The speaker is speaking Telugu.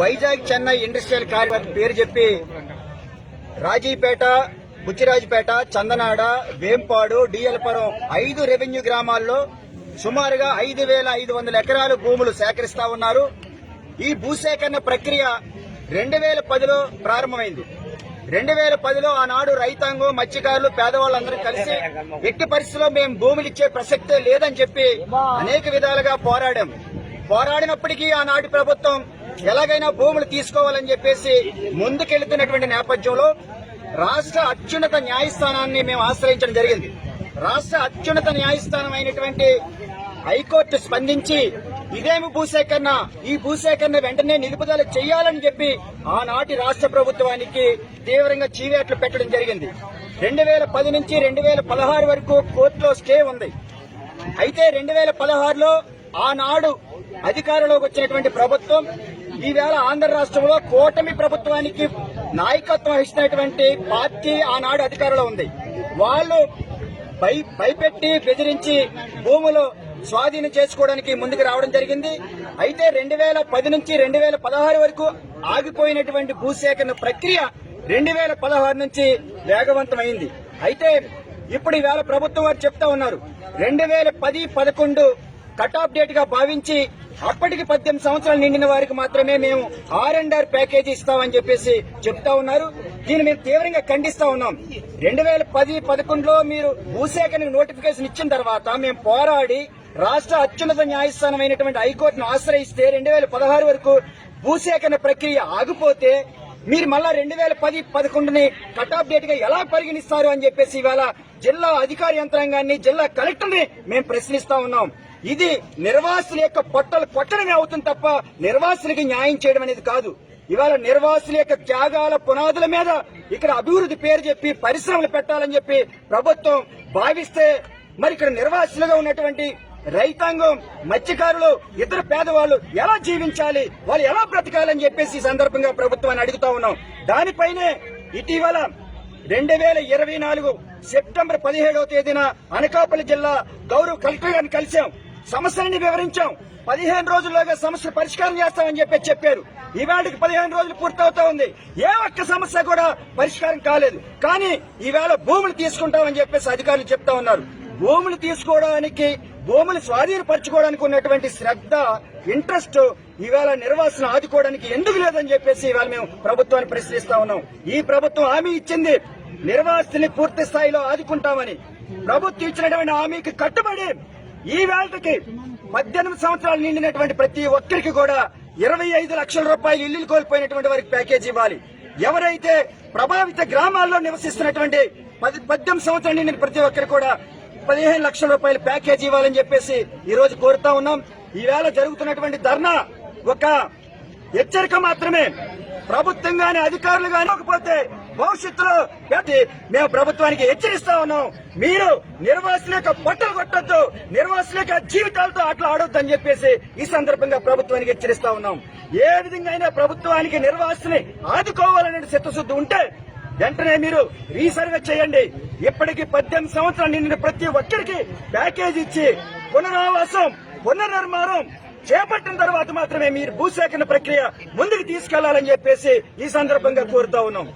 వైజాగ్ చెన్నై ఇండస్ట్రియల్ కారిడార్ పేరు చెప్పి రాజీపేట బుచ్చిరాజుపేట చందనాడ వేంపాడు డిఎల్పురం ఐదు రెవెన్యూ గ్రామాల్లో సుమారుగా ఐదు వేల ఐదు వందల ఎకరాలు భూములు సేకరిస్తా ఉన్నారు. ఈ భూసేకరణ ప్రక్రియ రెండు వేల పదిలో ప్రారంభమైంది. రెండు వేల పదిలో ఆనాడు రైతాంగం మత్స్యకారులు పేదవాళ్ళందరూ కలిసి ఎట్టి పరిస్థితుల్లో మేము భూములు ఇచ్చే ప్రసక్తే లేదని చెప్పి అనేక విధాలుగా పోరాడాం. పోరాడినప్పటికీ ఆనాటి ప్రభుత్వం ఎలాగైనా భూములు తీసుకోవాలని చెప్పేసి ముందుకెళ్తున్నటువంటి నేపథ్యంలో రాష్ట్ర అత్యున్నత న్యాయస్థానాన్ని మేము ఆశ్రయించడం జరిగింది. రాష్ట్ర అత్యున్నత న్యాయస్థానం అయినటువంటి హైకోర్టు స్పందించి ఇదేమి భూసేకరణ ఈ భూసేకరణ వెంటనే నిలుపుదల చేయాలని చెప్పి ఆనాటి రాష్ట్ర ప్రభుత్వానికి తీవ్రంగా చీవేట్లు పెట్టడం జరిగింది. రెండు వేల పది నుంచి రెండు వేల పదహారు వరకు కోర్టులో స్టే ఉంది. అయితే రెండు వేల పదహారులో ఆనాడు అధికారంలోకి వచ్చినటువంటి ప్రభుత్వం ఈవేళ ఆంధ్ర రాష్ట్రంలో కూటమి ప్రభుత్వానికి నాయకత్వం వహిస్తున్నటువంటి పార్టీ ఆనాడు అధికారంలో ఉంది. వాళ్ళు భయ భయపెట్టి బెదిరించి భూములు స్వాధీనం చేసుకోవడానికి ముందుకు రావడం జరిగింది. అయితే రెండు వేల పది నుంచి రెండు వేల పదహారు వరకు ఆగిపోయినటువంటి భూసేకరణ ప్రక్రియ రెండు వేల పదహారు నుంచి వేగవంతమైంది. అయితే ఇప్పుడు ఈవేళ ప్రభుత్వం వారు చెప్తా ఉన్నారు. రెండు వేల పది పదకొండు కట్ ఆఫ్ డేట్గా భావించి అప్పటికి పద్దెనిమిది సంవత్సరాలు నిండిన వారికి మాత్రమే మేము ఆర్ అండ్ ఆర్ ప్యాకేజీ ఇస్తామని చెప్పేసి చెప్తా ఉన్నారు. దీన్ని మేము తీవ్రంగా ఖండిస్తా ఉన్నాం. రెండు వేల పది పదకొండులో మీరు భూసేకరణకు నోటిఫికేషన్ ఇచ్చిన తర్వాత మేము పోరాడి రాష్ట్ర అత్యున్నత న్యాయస్థానం అయినటువంటి హైకోర్టును ఆశ్రయిస్తే రెండు వేల పదహారు వరకు భూసేకరణ ప్రక్రియ ఆగిపోతే మీరు మళ్ళా రెండు వేల పది పదకొండుని కట్ ఆఫ్ డేట్గా ఎలా పరిగణిస్తారు అని చెప్పేసి ఇవాళ జిల్లా అధికార యంత్రాంగాన్ని జిల్లా కలెక్టర్ని మేము ప్రశ్నిస్తా ఉన్నాం. ఇది నిర్వాసుల యొక్క పొట్టలు కొట్టడమే అవుతుంది తప్ప నిర్వాసులకి న్యాయం చేయడం అనేది కాదు. ఇవాళ నిర్వాసుల యొక్క త్యాగాల పునాదుల మీద ఇక్కడ అభివృద్ధి పేరు చెప్పి పరిశ్రమలు పెట్టాలని చెప్పి ప్రభుత్వం భావిస్తే మరి ఇక్కడ నిర్వాసులుగా ఉన్నటువంటి రైతాంగం మత్స్యకారులు ఇతర పేదవాళ్ళు ఎలా జీవించాలి వాళ్ళు ఎలా బ్రతకాలని చెప్పేసి ఈ సందర్భంగా ప్రభుత్వాన్ని అడుగుతా ఉన్నాం. దానిపైనే ఇటీవల రెండు వేల ఇరవై నాలుగు సెప్టెంబర్ పదిహేడవ తేదీన అనకాపల్లి జిల్లా గౌరవ కలెక్టర్ గారిని కలిశాం. సమస్యలని వివరించాం. పదిహేను రోజుల్లోగా సమస్య పరిష్కారం చేస్తామని చెప్పి చెప్పారు. ఈవేళకి పదిహేను రోజులు పూర్తవుతా ఉంది. ఏ ఒక్క సమస్య కూడా పరిష్కారం కాలేదు. కానీ ఈవేళ భూములు తీసుకుంటామని చెప్పేసి అధికారులు చెప్తా ఉన్నారు. భూములు తీసుకోవడానికి భూములు స్వాధీనపరచుకోవడానికి ఉన్నటువంటి శ్రద్ధ ఇంట్రెస్ట్ ఈవేళ నిర్వాసన ఆదుకోవడానికి ఎందుకు లేదని చెప్పేసి ఇవాళ మేము ప్రభుత్వాన్ని ప్రశ్నిస్తా ఉన్నాం. ఈ ప్రభుత్వం హామీ ఇచ్చింది నిర్వాసిని పూర్తి స్థాయిలో ఆదుకుంటామని. ప్రభుత్వం ఇచ్చినటువంటి హామీకి కట్టుబడి ఈ వేళకి పద్దెనిమిది సంవత్సరాలు నిండినటువంటి ప్రతి ఒక్కరికి కూడా ఇరవై ఐదు లక్షల రూపాయలు ఇల్లు కోల్పోయినటువంటి వారికి ప్యాకేజీ ఇవ్వాలి. ఎవరైతే ప్రభావిత గ్రామాల్లో నివసిస్తున్నటువంటి పది పద్దెనిమిది సంవత్సరాలు నిండిన ప్రతి ఒక్కరికి కూడా పదిహేను లక్షల రూపాయల ప్యాకేజీ ఇవ్వాలని చెప్పేసి ఈ రోజు కోరుతా ఉన్నాం. ఈవేళ జరుగుతున్నటువంటి ధర్నా ఒక హెచ్చరిక మాత్రమే. ప్రభుత్వం గాని అధికారులు గాని పోతే భవిష్యత్తులో ప్రతి మేము ప్రభుత్వానికి హెచ్చరిస్తా ఉన్నాం. మీరు నిర్వాసుల యొక్క బట్టలు కొట్టద్దు నిర్వాసుల యొక్క జీవితాలతో అట్లా ఆడొద్దు అని చెప్పేసి ఈ సందర్భంగా ప్రభుత్వానికి హెచ్చరిస్తా ఉన్నాం. ఏ విధంగా అయినా ప్రభుత్వానికి నిర్వాసుని ఆదుకోవాలనే చిత్తశుద్ధి ఉంటే వెంటనే మీరు రీసర్వే చేయండి. ఇప్పటికి పద్దెనిమిది సంవత్సరాలు నిండిన ప్రతి ఒక్కరికి ప్యాకేజ్ ఇచ్చి పునరావాసం పునర్నిర్మాణం చేపట్టిన తర్వాత మాత్రమే మీరు భూసేకరణ ప్రక్రియ ముందుకు తీసుకెళ్ళాలని చెప్పేసి ఈ సందర్భంగా కోరుతా ఉన్నాం.